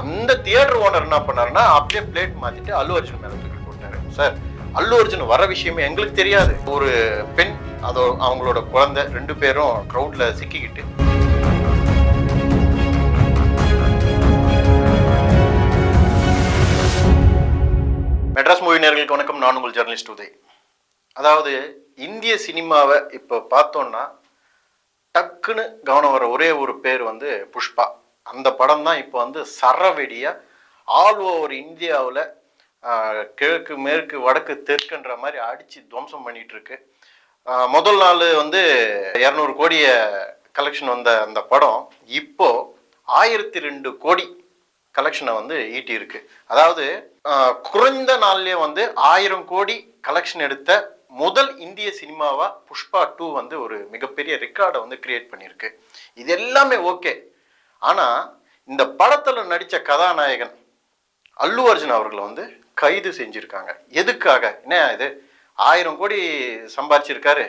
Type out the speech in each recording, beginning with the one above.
அந்த theatre owner என்ன பண்ணாருன்னா அப்படியே பிளேட் மாத்திட்டு அல்லு அர்ஜுன் மேல தூக்கி போட்டாரு. சார் அல்லு அர்ஜுன் வர விஷயமே எங்களுக்கு தெரியாது. ஒரு பெண் அதோ அவங்களோட குழந்தை ரெண்டு பேரும் க்ரௌட்ல சிக்கிக்கிட்டு. மெட்ராஸ் மூவி நேர்களுக்கு வணக்கம். நான் உங்கள் ஜெர்னலிஸ்ட் உதய். அதாவது இந்திய சினிமாவை இப்போ பார்த்தோம்னா டக்குன்னு கவனம் வர ஒரே ஒரு பேர் வந்து புஷ்பா. அந்த படம் தான் இப்போ வந்து சரவெடியாக ஆல் ஓவர் இந்தியாவில் கிழக்கு மேற்கு வடக்கு தெற்குன்ற மாதிரி அடித்து துவம்சம் பண்ணிகிட்ருக்கு முதல் நாள் வந்து இரநூறு கோடிய கலெக்ஷன் வந்த அந்த படம். இப்போது ஆயிரத்தி ரெண்டு கோடி கலெக்ஷனை வந்து ஈட்டி இருக்கு அதாவது குறைந்த நாள்லேயே வந்து ஆயிரம் கோடி கலெக்ஷன் எடுத்த முதல் இந்திய சினிமாவாக புஷ்பா டூ வந்து ஒரு மிகப்பெரிய ரெக்கார்டை வந்து கிரியேட் பண்ணியிருக்கு. இது எல்லாமே ஓகே ஆனால் இந்த படத்தில் நடித்த கதாநாயகன் அல்லு அர்ஜுன் அவர்களை வந்து கைது செஞ்சுருக்காங்க. எதுக்காக? என்ன இது? ஆயிரம் கோடி சம்பாதிச்சிருக்காரு.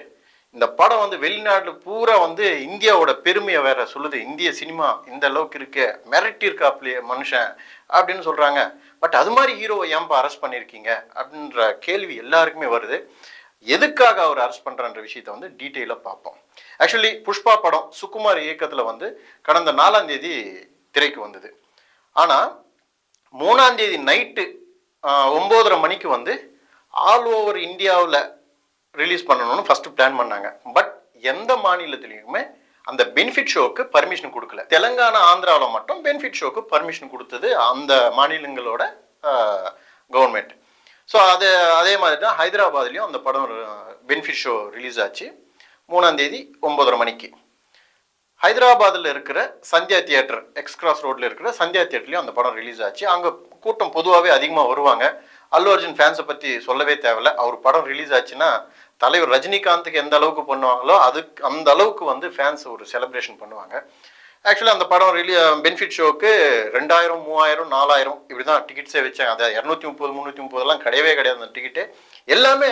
இந்த படம் வந்து வெளிநாடு பூரா வந்து இந்தியாவோட பெருமையை வேற சொல்லுது. இந்திய சினிமா இந்த அளவுக்கு இருக்கு. மிரட்டி இருக்காப்லையே மனுஷன் அப்படின்னு சொல்கிறாங்க பட் அது மாதிரி ஹீரோவை ஏன்பா அரெஸ்ட் பண்ணியிருக்கீங்க? அப்படின்ற கேள்வி எல்லாருக்குமே வருது. எதுக்காக அவர் அரெஸ்ட் பண்ணுறான்ற விஷயத்த வந்து டீட்டெயிலாக பார்ப்போம். ஆக்சுவலி புஷ்பா படம் சுகுமார் இயக்கத்தில் வந்து கடந்த நாலாம் தேதி திரைக்கு வந்தது. ஆனால் மூணாம் தேதி நைட்டு ஒம்போதரை மணிக்கு வந்து ஆல் ஓவர் இந்தியாவில் ரிலீஸ் பண்ணணும்னு ஃபஸ்ட்டு பிளான் பண்ணாங்க. பட் எந்த மாநிலத்திலையுமே அந்த பெனிஃபிட் ஷோக்கு பர்மிஷன் கொடுக்கல. தெலங்கானா ஆந்திராவில் மட்டும் பெனிஃபிட் ஷோக்கு பர்மிஷன் கொடுத்தது அந்த மாநிலங்களோட கவர்மெண்ட் ஸோ அது அதே மாதிரி தான் ஹைதராபாத்லேயும் அந்த படம் பெனிஃபிட் ஷோ ரிலீஸ் ஆச்சு. மூணாம் தேதி மணிக்கு. ஹைதராபாத்தில் இருக்கிற சந்தியா தியேட்டர் எக்ஸ் ரோட்டில் இருக்கிற சந்தியா தியேட்டர்லேயும் அந்த படம் ரிலீஸ் ஆச்சு. அங்கே கூட்டம் பொதுவாகவே அதிகமாக வருவாங்க. அல்லு அர்ஜுன் ஃபேன்ஸை பற்றி சொல்லவே தேவையில்ல. அவர் படம் ரிலீஸ் ஆச்சுன்னா தலைவர் ரஜினிகாந்துக்கு எந்த அளவுக்கு பண்ணுவாங்களோ அதுக்கு அந்த அளவுக்கு வந்து ஃபேன்ஸ் ஒரு செலிப்ரேஷன் பண்ணுவாங்க. ஆக்சுவலாக அந்த படம் ரிலீ பெனிஃபிட் ஷோக்கு ரெண்டாயிரம் மூவாயிரம் நாலாயிரம் இப்படி தான் டிக்கெட்ஸே வச்சாங்க. அதை இரநூத்தி முப்பது முந்நூற்றி முப்பதுலாம் கிடையவே கிடையாது அந்த டிக்கெட்டு எல்லாமே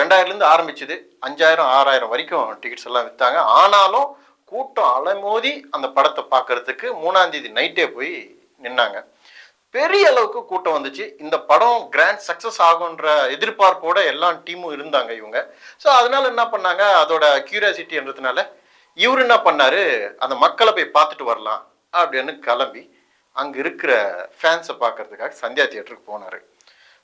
ரெண்டாயிரம்லேருந்து ஆரம்பிச்சுது. அஞ்சாயிரம் ஆறாயிரம் வரைக்கும் டிக்கெட்ஸ் எல்லாம் விற்றாங்க ஆனாலும் கூட்டம் அலைமோதி அந்த படத்தை பார்க்கறதுக்கு மூணாந்தேதி நைட்டே போய் நின்னாங்க. பெரிய அளவுக்கு கூட்டம் வந்துச்சு. இந்த படம் கிராண்ட் சக்ஸஸ் ஆகுன்ற எதிர்பார்ப்போட எல்லா டீமும் இருந்தாங்க இவங்க. ஸோ அதனால என்ன பண்ணாங்க? அதோட கியூரியாசிட்டின்றதுனால இவர் என்ன பண்ணாரு? அந்த மக்களை போய் பார்த்துட்டு வரலாம் அப்படின்னு கிளம்பி அங்கே இருக்கிற ஃபேன்ஸை பார்க்கறதுக்காக சந்தியா தியேட்டருக்கு போனார்.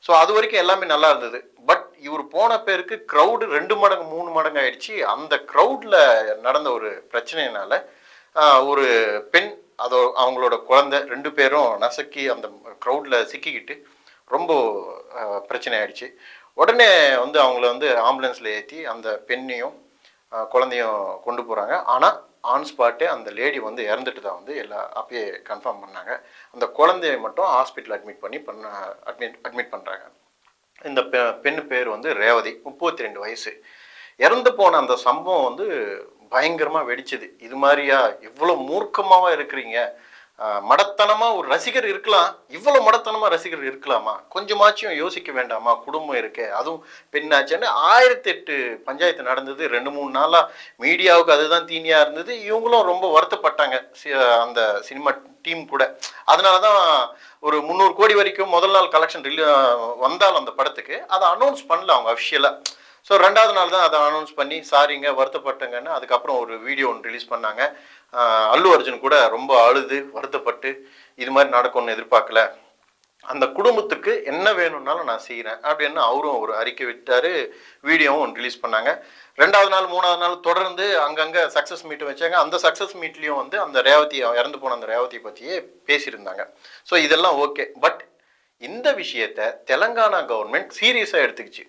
ஸோ அது வரைக்கும் எல்லாமே நல்லா இருந்தது. பட் இவர் போன பேருக்கு க்ரௌடு ரெண்டு மடங்கு மூணு மடங்கு ஆயிடுச்சு. அந்த க்ரௌடில் நடந்த ஒரு பிரச்சனையினால ஒரு பெண் அதோ அவங்களோட குழந்தை ரெண்டு பேரும் நசுக்கி அந்த க்ரௌடில் சிக்கிக்கிட்டு ரொம்ப பிரச்சனை ஆயிடுச்சு. உடனே வந்து அவங்கள வந்து ஆம்புலன்ஸில் ஏற்றி அந்த பெண்ணையும் குழந்தையும் கொண்டு போகிறாங்க ஆனால் ஆன் ஸ்பாட்டே அந்த லேடி வந்து இறந்துட்டு தான் வந்து எல்லா அப்பயே கன்ஃபார்ம் பண்ணாங்க. அந்த குழந்தைய மட்டும் ஹாஸ்பிட்டல் அட்மிட் பண்ணி பண்ண அட்மிட் அட்மிட் பண்ணுறாங்க இந்த பெ பெண் பேர் வந்து ரேவதி முப்பத்தி ரெண்டு வயசு. இறந்து போன அந்த சம்பவம் வந்து பயங்கரமாக வெடிச்சது. இது மாதிரியா இவ்வளோ மூர்க்கமாக இருக்கிறீங்க? மடத்தனமா ஒரு ரசிகர் இருக்கலாம். இவ்வளோ மடத்தனமா ரசிகர் இருக்கலாமா? கொஞ்சமாச்சும் யோசிக்க வேண்டாமா? குடும்பம் இருக்கே அதுவும் பெண்ணாச்சுன்னு ஆயிரத்தி எட்டு பஞ்சாயத்து நடந்தது. ரெண்டு மூணு நாளா மீடியாவுக்கு அதுதான் தீனியா இருந்தது. இவங்களும் ரொம்ப வருத்தப்பட்டாங்க. சி- அந்த சினிமா டீம் கூட. அதனால தான் ஒரு முந்நூறு கோடி வரைக்கும் முதல் நாள் கலெக்ஷன் ரிலீ வந்தால் அந்த படத்துக்கு. அதை அனௌன்ஸ் பண்ணல அவங்க அஃபிஷியலாக ஸோ ரெண்டாவது நாள் தான் அதை அனௌன்ஸ் பண்ணி சாரிங்க வருத்தப்பட்டங்கன்னு. அதுக்கப்புறம் ஒரு வீடியோ ஒன்று ரிலீஸ் பண்ணாங்க. அல்லு அர்ஜுன் கூட ரொம்ப அழுது வருத்தப்பட்டு இது மாதிரி நடக்கும்னு எதிர்பார்க்கல. அந்த குடும்பத்துக்கு என்ன வேணும்னாலும் நான் செய்கிறேன் அப்படின்னு அவரும் ஒரு அறிக்கை விட்டார் வீடியோவும் ஒன்று ரிலீஸ் பண்ணாங்க. ரெண்டாவது நாள் மூணாவது நாள் தொடர்ந்து அங்கங்கே சக்ஸஸ் மீட் வச்சாங்க. அந்த சக்ஸஸ் மீட்லேயும் வந்து அந்த ரேவதி இறந்து போன அந்த ரேவதியை பற்றியே பேசியிருந்தாங்க. ஸோ இதெல்லாம் ஓகே பட் இந்த விஷயத்த தெலங்கானா கவர்மெண்ட் சீரியஸாக எடுத்துக்கிச்சு.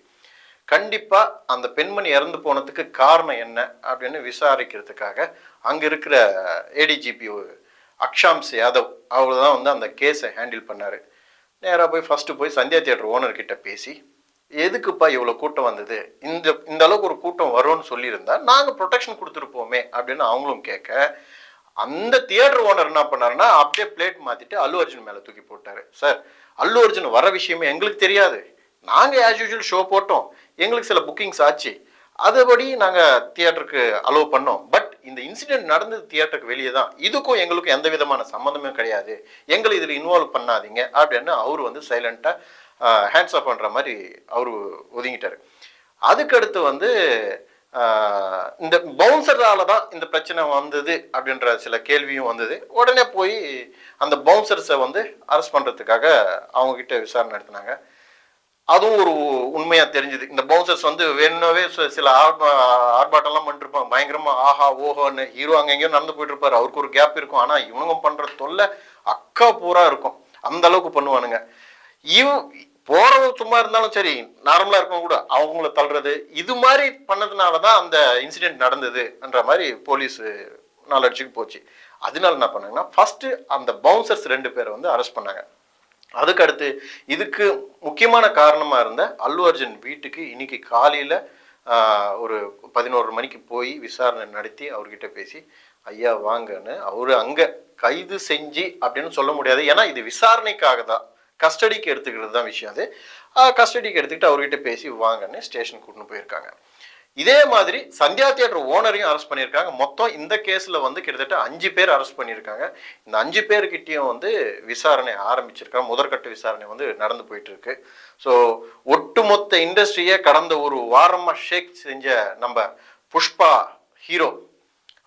கண்டிப்பாக அந்த பெண்மணி இறந்து போனதுக்கு காரணம் என்ன அப்படின்னு விசாரிக்கிறதுக்காக அங்கே இருக்கிற ஏடிஜிபி அக்ஷாம்ஸ் யாதவ் அவர் தான் வந்து அந்த கேஸை ஹேண்டில் பண்ணார். நேராக போய் ஃபஸ்ட்டு போய் சந்தியா தியேட்டர் ஓனர்கிட்ட பேசி எதுக்குப்பா இவ்வளோ கூட்டம் வந்தது? இந்த இந்த அளவுக்கு ஒரு கூட்டம் வரும்னு சொல்லியிருந்தா நாங்கள் ப்ரொடெக்ஷன் கொடுத்துருப்போமே அப்படின்னு அவங்களும் கேட்க அந்த தியேட்டர் ஓனர் என்ன பண்ணாருன்னா அப்படியே பிளேட் மாற்றிட்டு அல்லு அர்ஜுன் மேலே தூக்கி போட்டாரு. சார் அல்லு அர்ஜுன் வர விஷயமே எங்களுக்கு தெரியாது. நாங்கள் ஆஸ் யூஷுவல் ஷோ போட்டோம். எங்களுக்கு சில புக்கிங்ஸ் ஆச்சு. அதுபடி நாங்கள் தியேட்டருக்கு அலோவ் பண்ணோம். பட் இந்த இன்சிடென்ட் நடந்தது தியேட்டருக்கு வெளியே தான். இதுக்கும் எங்களுக்கும் எந்த விதமான சம்மந்தமே கிடையாது. எங்களை இதில் இன்வால்வ் பண்ணாதீங்க அப்படின்னு அவர் வந்து சைலண்ட்டாக ஹேண்ட்ஸ் அப் பண்ணுற மாதிரி அவர் ஒதுங்கிட்டார். அதுக்கடுத்து வந்து இந்த பவுன்சரால தான் இந்த பிரச்சனை வந்தது அப்படின்ற சில கேள்வியும் வந்தது. உடனே போய் அந்த பவுன்சர்ஸை வந்து அரெஸ்ட் பண்ணுறதுக்காக அவங்கக்கிட்ட விசாரணை நடத்தினாங்க. அதுவும் ஒரு உண்மையா தெரிஞ்சுது. இந்த பவுன்சர்ஸ் வந்து வேணும்னாவே சில- சில ஆர்ப்பாட்டம்லாம் பண்ணிருப்பாங்க பயங்கரமா ஆஹா ஓஹோன்னு ஹீரோ அங்க எங்கேயோ நடந்து போயிட்டு இருப்பாரு அவருக்கு ஒரு கேப் இருக்கும். ஆனா இவனுங்க பண்ற தொல்லை அக்கா பூரா இருக்கும். அந்த அளவுக்கு பண்ணுவானுங்க. இவ் போறவங்க சும்மா இருந்தாலும் சரி நார்மலா இருக்கவங்க கூட அவங்கள தள்ளுறது இது மாதிரி பண்ணதுனால தான் அந்த இன்சிடென்ட் நடந்ததுன்ற மாதிரி போலீஸ் நாலடிச்சுக்கு போச்சு. அதனால என்ன பண்ணாங்கன்னா ஃபர்ஸ்ட் அந்த பவுன்சர்ஸ் ரெண்டு பேரை வந்து அரெஸ்ட் பண்ணாங்க. அதுக்கு அடுத்து இதுக்கு முக்கியமான காரணமாக இருந்த அல்லு அர்ஜுன் வீட்டுக்கு இன்னைக்கு காலையில் ஒரு பதினோரு மணிக்கு போய் விசாரணை நடத்தி அவர்கிட்ட பேசி ஐயா வாங்கன்னு. அவர் அங்கே கைது செஞ்சு அப்படின்னு சொல்ல முடியாது. ஏன்னா இது விசாரணைக்காக தான். கஸ்டடிக்கு எடுத்துக்கிறது தான் விஷயம் அது. கஸ்டடிக்கு எடுத்துக்கிட்டு அவர்கிட்ட பேசி வாங்கன்னு ஸ்டேஷன் கூட்டின்னு போயிருக்காங்க. இதே மாதிரி சந்தியா தியேட்டர் ஓனரையும் அரெஸ்ட் பண்ணியிருக்காங்க. மொத்தம் இந்த கேஸில் வந்து கிட்டத்தட்ட அஞ்சு பேர் அரெஸ்ட் பண்ணியிருக்காங்க. இந்த அஞ்சு பேர்கிட்டையும் வந்து விசாரணை ஆரம்பிச்சிருக்காங்க முதற்கட்ட விசாரணை வந்து நடந்து போயிட்டு இருக்கு ஸோ ஒட்டுமொத்த இண்டஸ்ட்ரியை கடந்த ஒரு வாரமாக ஷேக் செஞ்ச நம்ம புஷ்பா ஹீரோ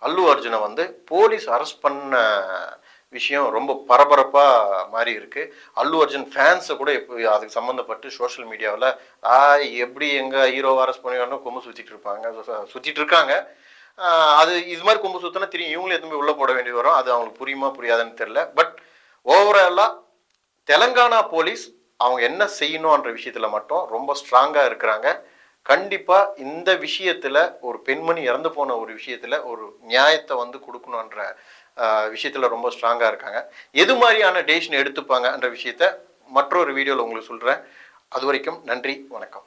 அல்லு அர்ஜுனை வந்து போலீஸ் அரெஸ்ட் பண்ண விஷயம் ரொம்ப பரபரப்பாக மாறி இருக்கு. அல்லு அர்ஜுன் ஃபேன்ஸை கூட இப்போ அதுக்கு சம்மந்தப்பட்டு சோஷியல் மீடியாவில் ஆ எப்படி எங்கே ஹீரோவை அரெஸ்ட் பண்ணுவாங்க கொம்பு சுற்றிட்டு இருப்பாங்க. சுற்றிட்டு இருக்காங்க. அது இது மாதிரி கொம்பு சுற்றினா தெரியும் இவங்களும் எதுவுமே உள்ளே போட வேண்டியது வரும். அது அவங்களுக்கு புரியுமா புரியாதுன்னு தெரில பட் ஓவராலாக தெலங்கானா போலீஸ் அவங்க என்ன செய்யணுன்ற விஷயத்தில் மட்டும் ரொம்ப ஸ்ட்ராங்காக இருக்கிறாங்க. கண்டிப்பாக இந்த விஷயத்தில் ஒரு பெண்மணி இறந்து போன ஒரு விஷயத்தில் ஒரு நியாயத்தை வந்து கொடுக்கணுன்ற விஷயத்தில் ரொம்ப ஸ்ட்ராங்காக இருக்காங்க. எது மாதிரியான டெசிஷன் எடுத்துப்பாங்கன்ற விஷயத்த மற்றொரு வீடியோவில் உங்களுக்கு சொல்கிறேன் அது வரைக்கும் நன்றி வணக்கம்.